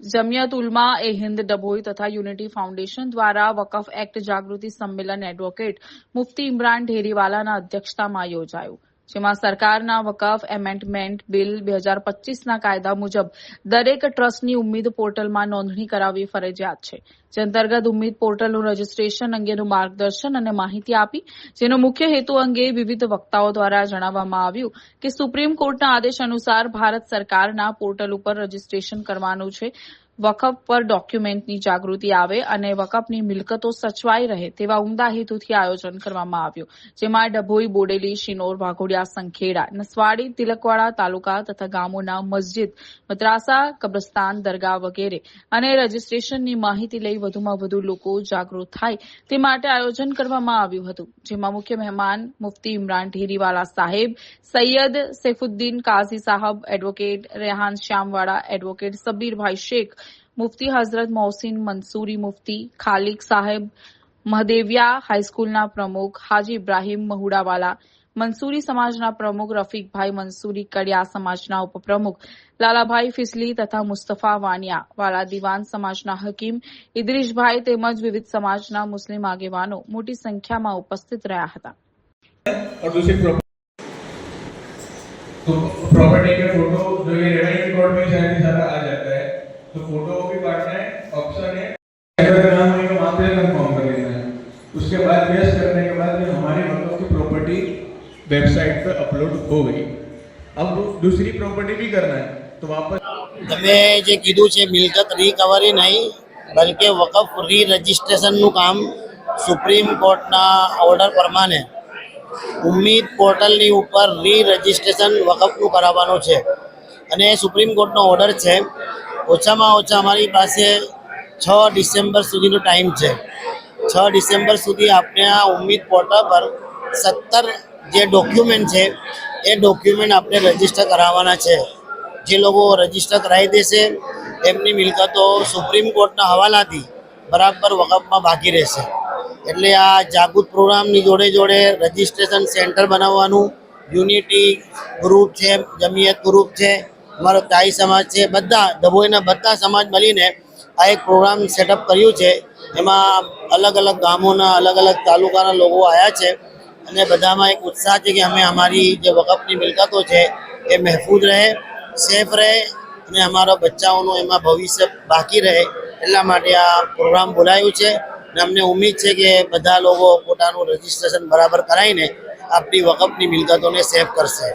જમિયત ઉલમા એ હિન્દ ડભોઈ તથા unity foundation દ્વારા વકફ act જાગૃતિ સંમેલન એડવોકેટ મુફતી ઇમરાન ઢેરીવાલાના અધ્યક્ષતામાં યોજાયું. જેમાં સરકારના વકફ એમેન્ડમેન્ટ બિલ બે હજાર પચીસના કાયદા મુજબ દરેક ટ્રસ્ટની ઉમ્મીદ પોર્ટલમાં નોંધણી કરાવવી ફરજિયાત છે. જે અંતર્ગત ઉમ્મીદ પોર્ટલનું રજીસ્ટ્રેશન અંગેનું માર્ગદર્શન અને માહિતી આપી, જેનો મુખ્ય હેતુ અંગે વિવિધ વક્તાઓ દ્વારા જણાવવામાં આવ્યું કે સુપ્રીમ કોર્ટના આદેશ અનુસાર ભારત સરકારના પોર્ટલ ઉપર રજીસ્ટ્રેશન કરવાનું છે. વકફ પર ડોક્યુમેન્ટની જાગૃતિ આવે અને વકફની મિલકતો સચવાઈ રહે તેવા ઉમદા હેતુથી આયોજન કરવામાં આવ્યું, જેમાં ડભોઈ, બોડેલી, શિનોર, વાઘોડિયા, સંખેડા, નસવાડી, તિલકવાડા તાલુકા તથા ગામોના મસ્જિદ, મદ્રાસા, કબ્રસ્તાન, દરગાહ વગેરે અને રજીસ્ટ્રેશનની માહિતી લઈ વધુમાં વધુ લોકો જાગૃત થાય તે માટે આયોજન કરવામાં આવ્યું હતું, જેમાં મુખ્ય મહેમાન મુફતી ઇમરાન ઢેરીવાલા સાહેબ, સૈયદ સૈફુદ્દીન કાઝી સાહબ, એડવોકેટ રેહાન શ્યામવાડા એડવોકેટ સબીરભાઈ શેખ મુફતી હઝરત મોહસિન મંસૂરી મુફતી ખાલિક સાહેબ મહદેવિયા હાઈસ્કૂલના પ્રમુખ હાજી ઇબ્રાહીમ મહુડાવાલા મંસૂરી સમાજના પ્રમુખ રફીકભાઈ મંસૂરી કડિયા સમાજના ઉપપ્રમુખ લાલાભાઈ ફિસલી તથા મુસ્તફા વાનિયા વાલા દિવાન સમાજના હકીમ ઇદ્રીશભાઈ તેમજ વિવિધ સમાજના મુસ્લિમ આગેવાનો મોટી સંખ્યામાં ઉપસ્થિત રહ્યા હતા और दूसरी प्रॉपर्टी तो प्रॉपर्टी के फोटो जो ये रेवेन्यू रिकॉर्ड में शायद ये सारा आ जाता है तो फोटो भी काटना है ऑप्शन है अगर नाम होगा वहाँ पे कंफर्म कर लेना है उसके बाद बेस करने के बाद ये हमारी मतलब की प्रॉपर्टी वेबसाइट पे अपलोड हो गई अब दूसरी प्रॉपर्टी भी करना है तो वापस તમે જે કીધું છે મિલકત રિકવરી નહીં બલકે વકફ રી રજિસ્ટ્રેશનનું કામ સુપ્રીમ કોર્ટના ઓર્ડર પ્રમાણે ઉમ્મીદ પોર્ટલની ઉપર રી રજિસ્ટ્રેશન વકફનું કરાવવાનું છે અને એ સુપ્રીમ કોર્ટનો ઓર્ડર છે ઓછામાં ઓછા અમારી પાસે છ ડિસેમ્બર સુધીનો ટાઈમ છે. છ ડિસેમ્બર સુધી આપણે આ ઉમ્મીદ પોર્ટલ પર સત્તર જે ડોક્યુમેન્ટ છે, એ ડોક્યુમેન્ટ આપણે રજિસ્ટર કરાવવાના છે. જે લોકો રજિસ્ટર કરાવી દેશે, એમની મિલકતો સુપ્રીમ કોર્ટના હવાલાથી બરાબર વકફમાં બાકી રહેશે. એટલે આ જાગૃત પ્રોગ્રામની જોડે જોડે રજીસ્ટ્રેશન સેન્ટર બનાવવાનું, યુનિટી ગ્રુપ છે, જમિયત ગ્રુપ છે અમારો તાઈ સમાજ છે, બધા ડભોઈના બધા સમાજ મળીને આ એક પ્રોગ્રામ સેટઅપ કર્યું છે. એમાં અલગ અલગ ગામોના, અલગ અલગ તાલુકાના લોકો આવ્યા છે અને બધામાં એક ઉત્સાહ છે કે અમે અમારી જે વકફની મિલકતો છે એ મહેફૂઝ રહે, સેફ રહે અને અમારા બચ્ચાઓનું એમાં ભવિષ્ય બાકી રહે એટલા માટે આ પ્રોગ્રામ બોલાયું છે. અને અમને ઉમ્મીદ છે કે બધા લોકો પોતાનું રજીસ્ટ્રેશન બરાબર કરાવીને આપણી વકફની મિલકતોને સેફ કરશે.